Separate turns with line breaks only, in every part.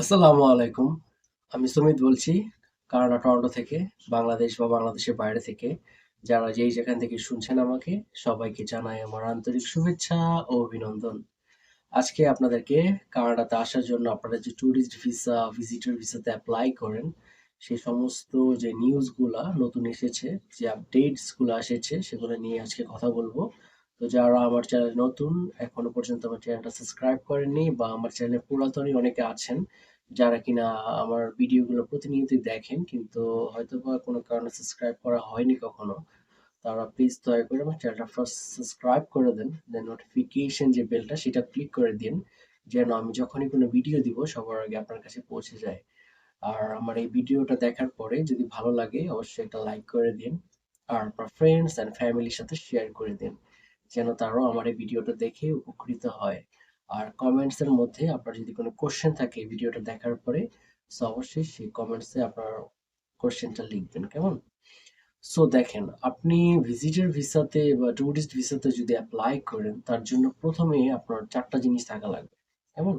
আসসালামু আলাইকুম। আমি সুমিত বলছি কানাডা টরন্টো থেকে, বাংলাদেশ বা বাংলাদেশের বাইরে থেকে। যারা যেই যেখান থেকে শুনছেন আমাকে সবাইকে জানাই আমার আন্তরিক শুভেচ্ছা ও অভিনন্দন। আজকে আপনাদেরকে কানাডাতে আসার জন্য আপনারা যে ট্যুরিস্ট ভিসা, ভিজিটর ভিসাতে অ্যাপ্লাই করেন, সেই সমস্ত যে নিউজগুলা নতুন এসেছে, যে আপডেটসগুলা এসেছে সেগুলো নিয়ে আজকে কথা বলব। তো যারা আমার চ্যানেল নতুন, এখনও পর্যন্ত আমার চ্যানেলটা সাবস্ক্রাইব করেননি বা আমার চ্যানেলে পুরাতনই অনেকে আছেন, যারা কিনা আমার ভিডিওগুলো প্রতিনিয়তই দেখেন, কিন্তু হয়তো বা কোনো কারণে সাবস্ক্রাইব করা হয়নি কখনো। তারা প্লিজ দয়া করে আমার চ্যানেলটা ফার্স্ট সাবস্ক্রাইব করে দেন। দেন নোটিফিকেশন যে বেলটা সেটা ক্লিক করে দিন। যেন আমি যখনই কোনো ভিডিও দিব সবার আগে আপনার কাছে পৌঁছে যায়। আর আমার এই ভিডিওটা দেখার পরে যদি ভালো লাগে অবশ্যই একটা লাইক করে দিন। আর আপনার ফ্রেন্ডস অ্যান্ড ফ্যামিলির সাথে শেয়ার করে দিন। যেন তারাও আমার এই ভিডিওটা দেখে উপকৃত হয়। আর কমেন্টস এর মধ্যে আপনার যদি কোনো কোশ্চেন থাকে ভিডিওটা দেখার পরে সো অবশ্যই সেই কমেন্টসে আপনার কোশ্চেনটা লিখবেন কেমন? সো দেখেন আপনি ভিজিটর ভিসাতে বা টুরিস্ট ভিসাতে যদি অ্যাপ্লাই করেন তার জন্য প্রথমে আপনার ৪ টা জিনিস থাকা লাগবে। কেমন?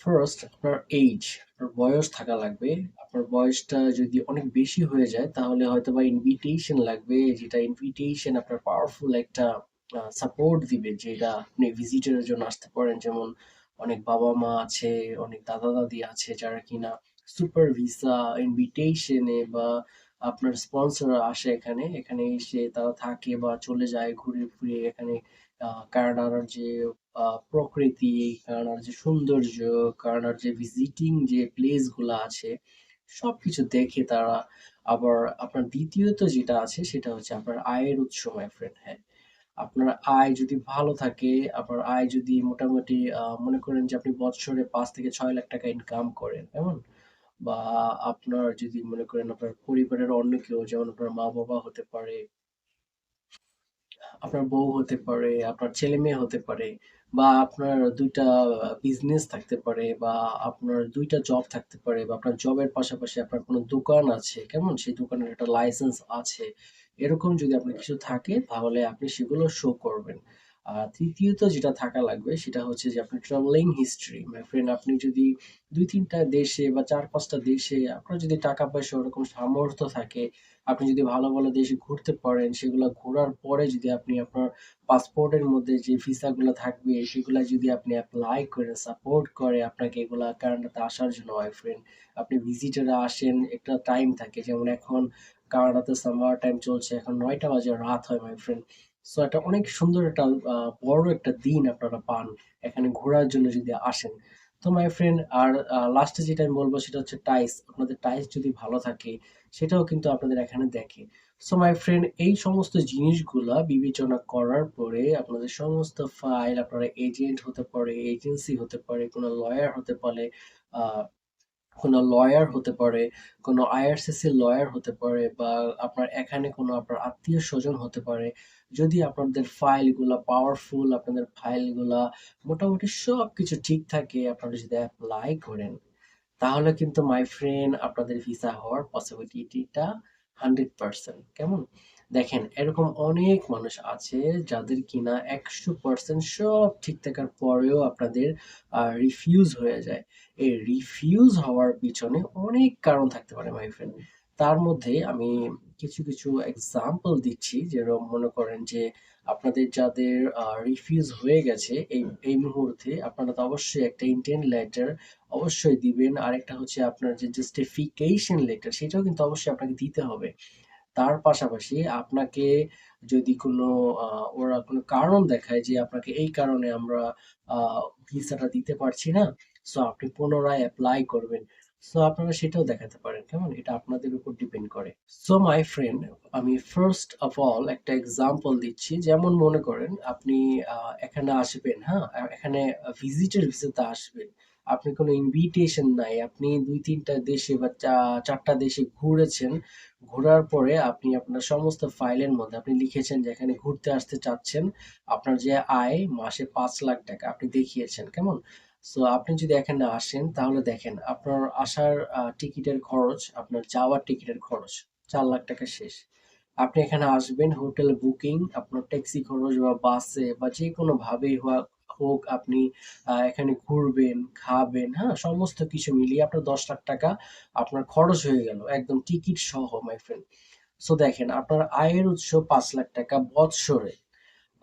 ফার্স্ট আপনার এইজ, আপনার বয়স থাকা লাগবে। আপনার বয়সটা যদি অনেক বেশি হয়ে যায় তাহলে হয়তোবা ইনভিটেশন লাগবে যেটা ইনভিটেশন আপনার পাওয়ারফুল একটা সাপোর্ট দিবে যেটা আপনি ভিজিটর জন্য আসতে পারেন। যেমন অনেক বাবা-মা আছে, অনেক দাদা-দাদি আছে যারা কিনা সুপার ভিসা, ইনভিটেশনে বা আপনার স্পন্সররা আসে এখানে। এখানে এসে তারা থাকে বা চলে যায় ঘুরে ফিরে এখানে কানাডার যে প্রকৃতি, কানাডার যে সৌন্দর্য, কানাডার যে ভিজিটিং যে প্লেসগুলা আছে সবকিছু দেখে তারা আবার আপনার দ্বিতীয়ত যেটা আছে সেটা হচ্ছে আপনার আয়ের উৎস মাই ফ্রেন্ড হ্যাঁ। আপনার আয় যদি ভালো থাকে, আপনার আয় যদি মোটামুটি মনে করেন যে আপনি বৎসরে পাঁচ থেকে ছয় লাখ টাকা ইনকাম করেন, কেমন? বা আপনার যদি মনে করেন আপনার পরিবারের অন্য কেউ যেমন আপনার মা-বাবা হতে পারে আপনার বউ হতে পারে, আপনার ছেলে-মেয়ে হতে পারে বা আপনার দুইটা বিজনেস থাকতে পারে বা আপনার দুইটা জব থাকতে পারে বা আপনার জবের পাশাপাশি আপনার কোনো দোকান আছে, কেমন? সেই দোকানের একটা লাইসেন্স আছে। এরকম যদি আপনার কিছু থাকে তাহলে আপনি সেগুলো শো করবেন। আর তৃতীয়ত যেটা থাকা লাগবে সেটা হচ্ছে যে আপনার ট্রাভেলিং হিস্ট্রি। মাই ফ্রেন্ড আপনি যদি ২-৩ টা দেশে বা ৪-৫ টা দেশে আপনার যদি টাকা-পয়সা ওরকম সামর্থ্য থাকে, আপনি যদি ভালো, ভালো দেশে ঘুরতে পারেন, সেগুলা ঘোরার পরে যদি আপনি আপনার পাসপোর্টের মধ্যে যে ভিসাগুলা থাকবে সেগুলা যদি আপনি এপ্লাই করেন, সাপোর্ট করে আপনাকে এগুলা কানাডাতে আসার জন্য মাই ফ্রেন্ড। আপনি ভিজিটর আসেন, একটা টাইম থাকে যেমন এখন কানাডাতে সামার টাইম চলছে। এখন নয়টা বাজে রাত হয় মাই ফ্রেন্ড। সো একটা অনেক সুন্দর একটা বড় একটা দিন আপনারা পান এখানে ঘোরার জন্য যদি আসেন। তো মাই ফ্রেন্ড আর লাস্টে যেটা আমি বলব সেটা হচ্ছে টাইস। আপনাদের টাইস যদি ভালো থাকে সেটাও কিন্তু আপনাদের এখানে দেখে। সো মাই ফ্রেন্ড এই সমস্ত জিনিসগুলা বিবেচনা করার পরে আপনাদের সমস্ত ফাইল আপনারা এজেন্ট হতে পারে, এজেন্সি হতে পারে, কোনো লয়ার হতে পারে, কোনো লয়ার হতে পারে, কোনো আইআরসিসি লয়ার হতে পারে বা আপনার এখানে কোনো আপনার আত্মীয়স্বজন হতে পারে। যদি আপনাদের ফাইলগুলা পাওয়ারফুল, আপনাদের ফাইলগুলা মোটামুটি সবকিছু ঠিক থাকে আপনারা যদি অ্যাপ্লাই করেন, তাহলে কিন্তু মাই ফ্রেন্ড আপনাদের ভিসা হওয়ার পসিবিলিটিটা 100% কেমন? দেখেন এরকম অনেক মানুষ আছে যাদের কিনা ১০০% সব ঠিক থাকার পরেও আপনাদের রিফিউজ হয়ে যায়। এই রিফিউজ হওয়ার পিছনে অনেক কারণ থাকতে পারে মাই ফ্রেন্ড। তার মধ্যে আমি কিছু, কিছু এক্সাম্পল দিচ্ছি যেরকম মনে করেন যে আপনাদের যাদের রিফিউজ হয়ে গেছে এই, এই মুহূর্তে আপনারা তো অবশ্যই একটা ইনটেন্ড লেটার অবশ্যই দিবেন। আরেকটা হচ্ছে আপনার যে জাস্টিফিকেশন লেটার সেটাও কিন্তু অবশ্যই আপনাকে দিতে হবে। তার পাশাপাশি আপনাকে যদি কোনো ওরা কোনো কারণ দেখায় যে আপনাকে এই কারণে আমরা ভিসাটা দিতে পারছি না। সো আপনি পুনরায় অ্যাপ্লাই করবেন। সো আপনারা সেটাও দেখাতে পারেন। কেমন? এটা আপনাদের উপর ডিপেন্ড করে। সো মাই ফ্রেন্ড আমি ফার্স্ট অফ অল একটা এক্সাম্পল দিচ্ছি। যেমন মনে করেন আপনি এখানে আসবেন, হ্যাঁ? এখানে ভিজিটর ভিসাতে আসবেন। আপনি কোনো ইনভিটেশন নাই। আপনি ২-৩ টা দেশে বা চা ৪ টা দেশে ঘুরেছেন। ঘোরার পরে আপনি আপনার সমস্ত ফাইলের মধ্যে আপনি লিখেছেন যে এখানে ঘুরতে আসতে চাচ্ছেন। আপনার যে আয় মাসে ৫ লাখ টাকা আপনি দেখিয়েছেন। কেমন? সো আপনি যদি এখানে আসেন তাহলে দেখেন আপনার আসার টিকিটের খরচ, আপনার যাওয়ার টিকিটের খরচ চার লাখ টাকা শেষ। আপনি এখানে আসবেন হোটেল বুকিং, আপনার ট্যাক্সি খরচ বা বাসে বা যেকোনোভাবেই হোয়া হোক আপনি এখানে ঘুরবেন, খাবেন হ্যাঁ সমস্ত কিছু মিলিয়ে আপনার দশ লাখ টাকা আপনার খরচ হয়ে গেল, একদম টিকিট সহ মাই ফ্রেন্ড সো দেখেন, আপনার আয়ের উৎস পাঁচ লাখ টাকা বৎসরে।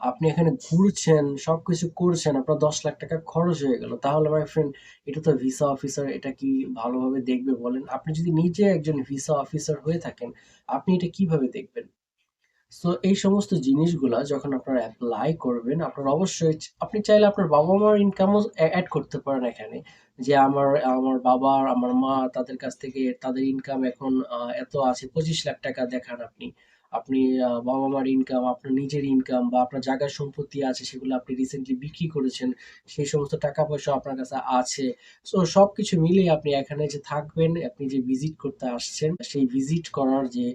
আপনি এখানে ঘুরছেন, সবকিছু করছেন, আপনার দশ লাখ টাকা খরচ হয়ে গেল। তাহলে মাই ফ্রেন্ড এটা তো ভিসা অফিসার এটা কি ভালোভাবে দেখবে বলেন? আপনি যদি নিজে একজন ভিসা অফিসার হয়ে থাকেন, আপনি এটা কীভাবে দেখবেন? সো এই সমস্ত জিনিসগুলা যখন আপনারা অ্যাপ্লাই করবেন, আপনার অবশ্যই আপনি চাইলে আপনার বাবা মার ইনকামও অ্যাড করতে পারেন এখানে। যে আমার আমার বাবা আমার মা তাদের কাছ থেকে তাদের ইনকাম এখন এত আছে, পঁচিশ লাখ টাকা দেখান আপনি। আপনি বাবা মার ইনকাম আপনার নিজের ইনকাম বা আপনার জায়গার সম্পত্তি আছে সেগুলো আপনি রিসেন্টলি বিক্রি করেছেন, সেই সমস্ত টাকা পয়সা আপনার কাছে আছে। সো সব কিছু মিলে আপনি এখানে যে থাকবেন, আপনি যে ভিজিট করতে আসছেন, সেই ভিজিট করার যে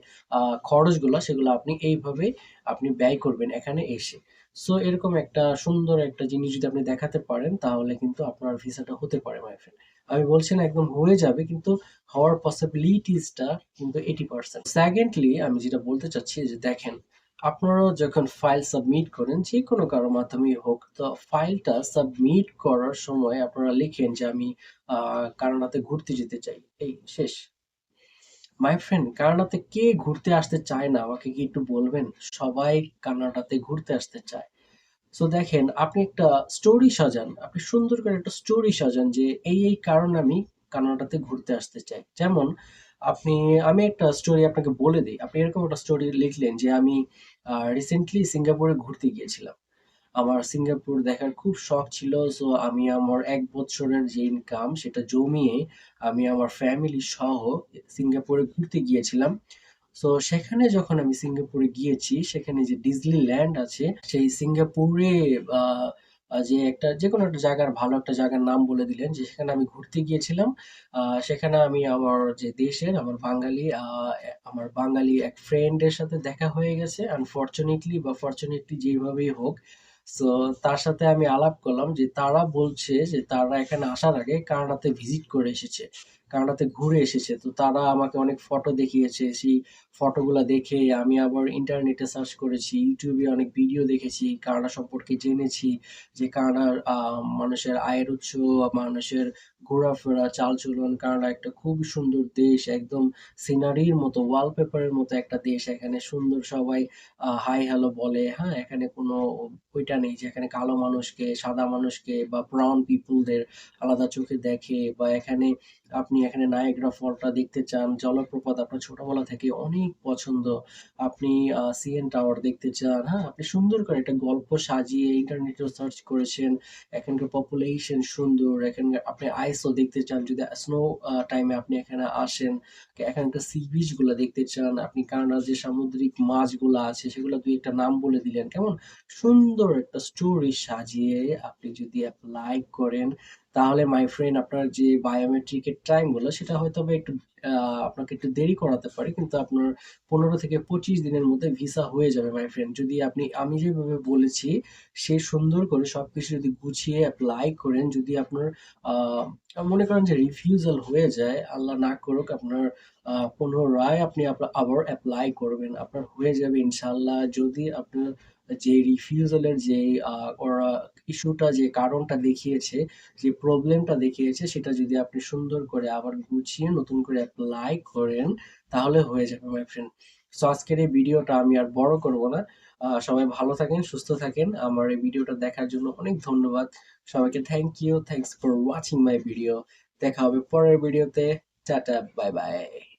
খরচগুলো, সেগুলো আপনি এইভাবে আপনি ব্যয় করবেন এখানে এসে। সো এরকম একটা সুন্দর একটা জিনিস যদি আপনি দেখাতে পারেন, তাহলে কিন্তু আপনার ভিসাটা হতে পারে মাই ফ্রেন্ড আমি বলছি না একদম হয়ে যাবে, কিন্তু হওয়ার পসিবিলিটিসটা কিন্তু এইটি পার্সেন্ট সেকেন্ডলি আমি যেটা বলতে চাচ্ছি যে দেখেন আপনারা যখন ফাইল সাবমিট করেন, যে কোনো কারোর মাধ্যমেই হোক, তো ফাইলটা সাবমিট করার সময় আপনারা লিখেন যে আমি কানাডাতে ঘুরতে যেতে চাই। এই, শেষ। মাই ফ্রেন্ড কানাডাতে কে ঘুরতে আসতে চায় না? আমাকে কি একটু বলবেন? সবাই কানাডাতে ঘুরতে আসতে চায়। সো দেখেন, আপনি একটা স্টোরি সাজান। আপনি সুন্দর করে একটা স্টোরি সাজান যে এই এই কারণে আমি কানাডাতে ঘুরতে আসতে চাই। যেমন, আপনি, আমি একটা স্টোরি আপনাকে বলে দিই। আপনি এরকম একটা স্টোরি লিখলেন যে আমি রিসেন্টলি সিঙ্গাপুরে ঘুরতে গিয়েছিলাম। আমার সিঙ্গাপুর দেখার খুব শখ ছিল সো আমি আমার এক বছরের যে ইনকাম সেটা জমিয়ে আমি আমার ফ্যামিলি সহ সিঙ্গাপুরে ঘুরতে গিয়েছিলাম। সো সেখানে যখন আমি সিঙ্গাপুরে গিয়েছি, সেখানে যে ডিজনি ল্যান্ড আছে, সেই সিঙ্গাপুরে যে একটা যে কোনো একটা জায়গার, ভালো একটা জায়গার নাম বলে দিলেন যে সেখানে আমি ঘুরতে গিয়েছিলাম। সেখানে আমি আমার যে দেশের, আমার বাঙালি আমার বাঙালি এক ফ্রেন্ডের সাথে দেখা হয়ে গেছে। আনফরচুনেটলি বা ফরচুনেটলি যেভাবেই হোক সো তার সাথে আমি আলাপ করলাম যে তারা বলছে যে তারা এখানে আসার আগে কানাডাতে ভিজিট করে এসেছে, কানাডাতে ঘুরে এসেছে। তো তারা আমাকে অনেক ফটো দেখিয়েছে, সেই ফটোগুলো দেখে আমি আবার ইন্টারনেটে সার্চ করেছি, ইউটিউবে অনেক ভিডিও দেখেছি, কানাডা সম্পর্কে জেনেছি যে কানাডার মানুষের আয়ের উৎস, মানুষের ঘোরাফেরা, চালচলন, কানাডা একটা খুব সুন্দর দেশ, একদম সিনারির মতো ওয়ালপেপারের মতো একটা দেশ। এখানে সুন্দর সবাই হাই হ্যালো বলে। হ্যাঁ এখানে কোনো ওইটা নেই যে এখানে কালো মানুষকে, সাদা মানুষকে বা ব্রাউন পিপুলদের আলাদা চোখে দেখে বা এখানে আপনি এখানে নায়াগ্রা ফলটা দেখতে চান, জলপ্রপাত আপনার ছোটবেলা থেকে অনেক পছন্দ। আপনি সিএন টাওয়ার দেখতে চান। হ্যাঁ আপনি সুন্দর করে একটা গল্প সাজিয়ে ইন্টারনেটে সার্চ করেছেন। এখানকার পপুলেশন সুন্দর, এখানকার আপনি আইসও দেখতে চান, যদি স্নো টাইমে আপনি এখানে আসেন এখানকার সি বিচগুলা দেখতে চান, আপনি কানাডার যে সামুদ্রিক মাছগুলো আছে, সেগুলো দুই একটা নাম বলে দিলেন, কেমন? সুন্দর একটা স্টোরি সাজিয়ে আপনি যদি অ্যাপ্লাই করেন, তাহলে মাই ফ্রেন্ড আপনার যে বায়োমেট্রিকের টাইমগুলো সেটা হয়তো একটু আপনাকে একটু দেরি করাতে পারে কিন্তু আপনার পনেরো থেকে পঁচিশ দিনের মধ্যে ভিসা হয়ে যাবে মাই ফ্রেন্ড যদি আপনি আমি যেভাবে বলেছি সে সুন্দর করে সবকিছু যদি গুছিয়ে অ্যাপ্লাই করেন যদি আপনার মনে করেন যে রিফিউজাল হয়ে যায় আল্লাহ না করুক আপনার আহ, পুনরায় আপনি আবার অ্যাপ্লাই করবেন আপনার হয়ে যাবে ইনশাল্লাহ যদি আপনার যে রিফিউজালের যে ওরা ইস্যুটা যে কারণটা দেখিয়েছে, যে প্রবলেমটা দেখিয়েছে, সেটা যদি আপনি সুন্দর করে আবার গুছিয়ে নতুন করে অ্যাপ্লাই করেন, তাহলে হয়ে যাবে মাই ফ্রেন্ড সো আজকের এই ভিডিওটা আমি আর বড় করব না। সবাই ভালো থাকেন, সুস্থ থাকেন। আমার এই ভিডিওটা দেখার জন্য অনেক ধন্যবাদ। সবাইকে thank you thanks for watching my video দেখা হবে পরের ভিডিওতে টাটা বাই বাই